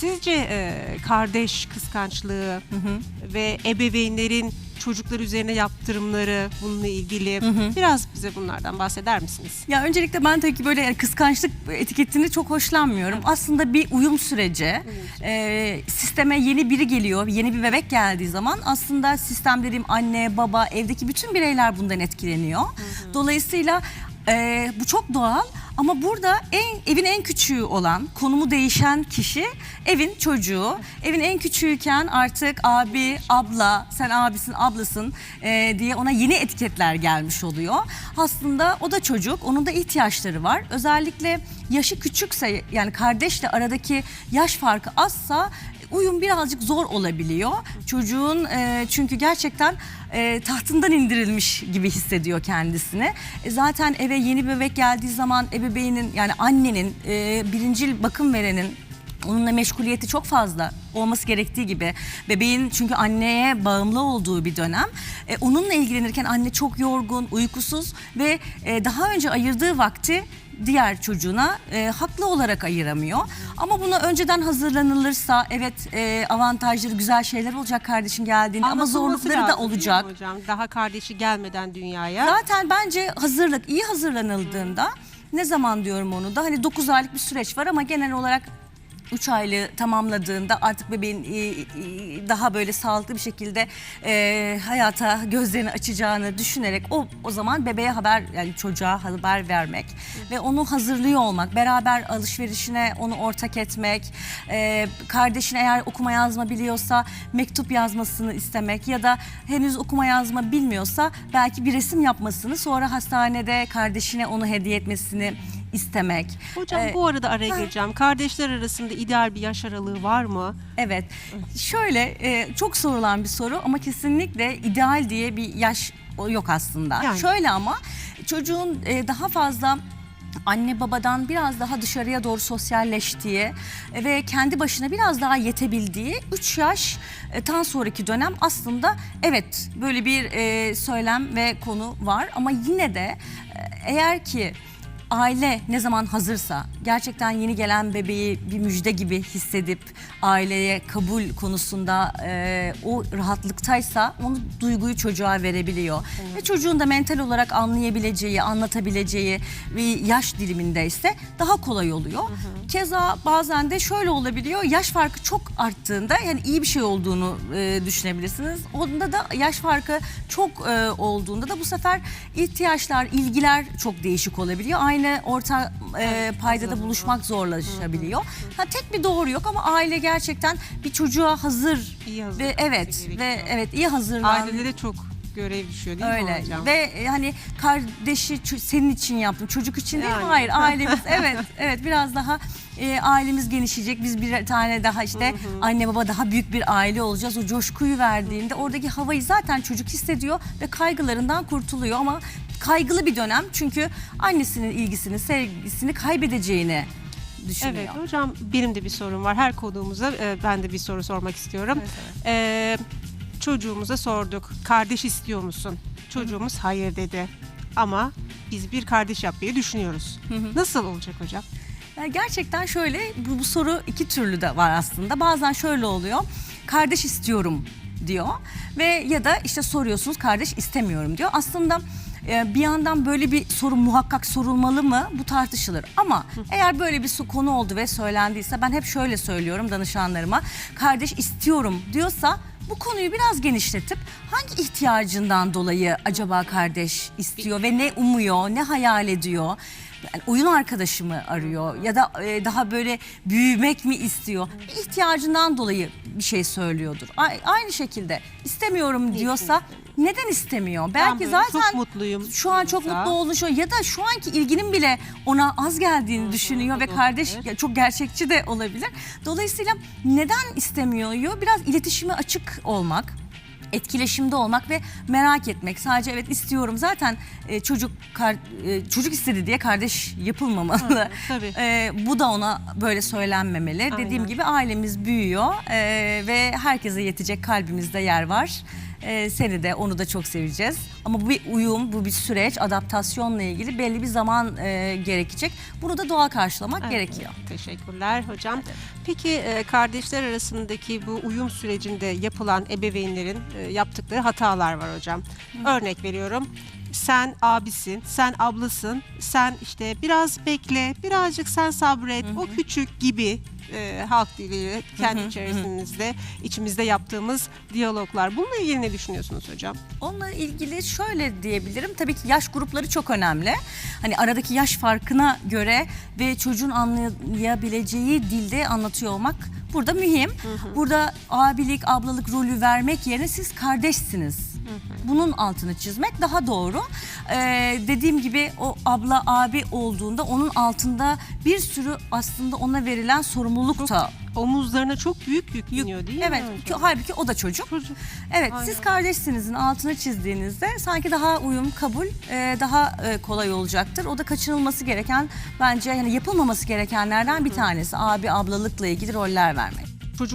Sizce e, kardeş kıskançlığı ve ebeveynlerin çocuklar üzerine yaptırımları bununla ilgili biraz bize bunlardan bahseder misiniz? Ya öncelikle ben tabii ki böyle yani kıskançlık etiketini çok hoşlanmıyorum. Aslında bir uyum süreci. Ee, sisteme yeni biri geliyor, yeni bir bebek geldiği zaman aslında sistem dediğim anne, baba, evdeki bütün bireyler bundan etkileniyor. Dolayısıyla e, bu çok doğal. Ama burada en evin en küçüğü olan, konumu değişen kişi evin çocuğu. Evin en küçüğüken artık abi, abla, sen abisin, ablasın e, diye ona yeni etiketler gelmiş oluyor. Aslında o da çocuk, onun da ihtiyaçları var. Özellikle yaşı küçükse yani kardeşle aradaki yaş farkı azsa uyum birazcık zor olabiliyor. Çocuğun e, çünkü gerçekten e, tahtından indirilmiş gibi hissediyor kendisini. E, zaten eve yeni bebek geldiği zaman ebeveynin yani annenin e, birincil bakım verenin Onunla meşguliyeti çok fazla olması gerektiği gibi bebeğin çünkü anneye bağımlı olduğu bir dönem. E, onunla ilgilenirken anne çok yorgun, uykusuz ve e, daha önce ayırdığı vakti diğer çocuğuna e, haklı olarak ayıramıyor. Ama buna önceden hazırlanılırsa evet e, avantajları güzel şeyler olacak kardeşin geldiğinde ama Anlatılması zorlukları da lazım, değil mi olacak. Hocam daha kardeşi gelmeden dünyaya. Zaten bence hazırlık iyi hazırlanıldığında ne zaman diyorum onu da hani 9 aylık bir süreç var ama genel olarak 3 aylığı tamamladığında artık bebeğin e, e, daha böyle sağlıklı bir şekilde e, hayata gözlerini açacağını düşünerek o o zaman bebeğe haber yani çocuğa haber vermek ve onu hazırlıyor olmak, beraber alışverişine onu ortak etmek, e, kardeşin eğer okuma yazma biliyorsa mektup yazmasını istemek ya da henüz okuma yazma bilmiyorsa belki bir resim yapmasını sonra hastanede kardeşine onu hediye etmesini istemek. Hocam Ee, bu arada araya gireceğim. Kardeşler arasında ideal bir yaş aralığı var mı? Evet. Şöyle e, çok sorulan bir soru ama kesinlikle ideal diye bir yaş yok aslında. Yani. Şöyle ama çocuğun e, daha fazla anne babadan biraz daha dışarıya doğru sosyalleştiği e, ve kendi başına biraz daha yetebildiği 3 yaştan sonraki dönem aslında evet böyle bir e, söylem ve konu var ama yine de e, eğer ki aile ne zaman hazırsa gerçekten yeni gelen bebeği bir müjde gibi hissedip aileye kabul konusunda e, o rahatlıktaysa onu duyguyu çocuğa verebiliyor. Ve çocuğun da mental olarak anlayabileceği, anlatabileceği bir yaş dilimindeyse daha kolay oluyor. Keza bazen de şöyle olabiliyor. Yaş farkı çok arttığında yani iyi bir şey olduğunu e, düşünebilirsiniz. Onda da yaş farkı çok e, olduğunda da bu sefer ihtiyaçlar, ilgiler çok değişik olabiliyor. Aynı orta e, paydada buluşmak zorlaşabiliyor. Ha tek bir doğru yok ama aile gerçekten bir çocuğa hazır İyi ve hazırlanması evet gerekiyor. ve evet iyi hazırlan. Ailelere çok görev düşüyor değil mi Öyle hocam? ve e, hani kardeşi senin için yaptım çocuk için değil Yani. hayır ailemiz evet evet biraz daha e, ailemiz genişleyecek biz bir tane daha işte anne baba daha büyük bir aile olacağız o coşkuyu verdiğinde oradaki havayı zaten çocuk hissediyor ve kaygılarından kurtuluyor ama kaygılı bir dönem çünkü annesinin ilgisini sevgisini kaybedeceğini düşünüyor. Evet hocam benim de bir sorum var. Her konuğumuza e, ben de bir soru sormak istiyorum. E, çocuğumuza sorduk. Kardeş istiyor musun? Çocuğumuz hayır dedi. Ama biz bir kardeş yapmayı düşünüyoruz. Nasıl olacak hocam? Gerçekten şöyle bu, bu soru iki türlü de var aslında. Bazen şöyle oluyor. Kardeş istiyorum diyor ve ya da işte soruyorsunuz kardeş istemiyorum diyor. Aslında e, bir yandan böyle bir soru muhakkak sorulmalı mı bu tartışılır. Ama eğer böyle bir su- konu oldu ve söylendiyse ben hep şöyle söylüyorum danışanlarıma. Kardeş istiyorum diyorsa bu konuyu biraz genişletip hangi ihtiyacından dolayı acaba kardeş istiyor ve ne umuyor, ne hayal ediyor? Yani oyun arkadaşı mı arıyor ya da e, daha böyle büyümek mi istiyor? İhtiyacından dolayı bir şey söylüyordur. A- aynı şekilde istemiyorum diyorsa neden istemiyor? Belki böyle zaten çok mutluyum Şu an çok diyorsa. mutlu oluşuyor ya da şu anki ilginin bile ona az geldiğini düşünüyor ve kardeş olabilir. ya çok gerçekçi de olabilir. Dolayısıyla neden istemiyor? Biraz iletişime açık olmak etkileşimde olmak ve merak etmek. Sadece evet istiyorum. Zaten e, çocuk kar- e, çocuk istedi diye kardeş yapılmamalı. tabii. E, bu da ona böyle söylenmemeli. Aynen. Dediğim gibi ailemiz büyüyor e, ve herkese yetecek kalbimizde yer var. Ee, seni de onu da çok seveceğiz. Ama bu bir uyum, bu bir süreç, adaptasyonla ilgili belli bir zaman e, gerekecek. Bunu da doğal karşılamak Evet. gerekiyor. Teşekkürler hocam. Peki e, kardeşler arasındaki bu uyum sürecinde yapılan ebeveynlerin e, yaptıkları hatalar var hocam. Örnek veriyorum. Sen abisin, sen ablasın, sen işte biraz bekle, birazcık sen sabret, o küçük gibi e, halk diliyle kendi içerisinde, içimizde yaptığımız diyaloglar. Bununla ilgili ne düşünüyorsunuz hocam? Onunla ilgili şöyle diyebilirim. Tabii ki yaş grupları çok önemli. Hani aradaki yaş farkına göre ve çocuğun anlayabileceği dilde anlatıyor olmak burada mühim. Burada abilik, ablalık rolü vermek yerine siz kardeşsiniz. Bunun altını çizmek daha doğru. Ee, dediğim gibi o abla abi olduğunda onun altında bir sürü aslında ona verilen sorumluluk da Omuzlarına çok büyük yük biniyor değil Evet, mi ki- hocam? halbuki o da çocuk. Çocuk. Evet, Aynen. siz kardeşsinizin altını çizdiğinizde sanki daha uyum, kabul e, daha e, kolay olacaktır. O da kaçınılması gereken bence yani yapılmaması gerekenlerden bir tanesi. Abi ablalıkla ilgili roller vermek.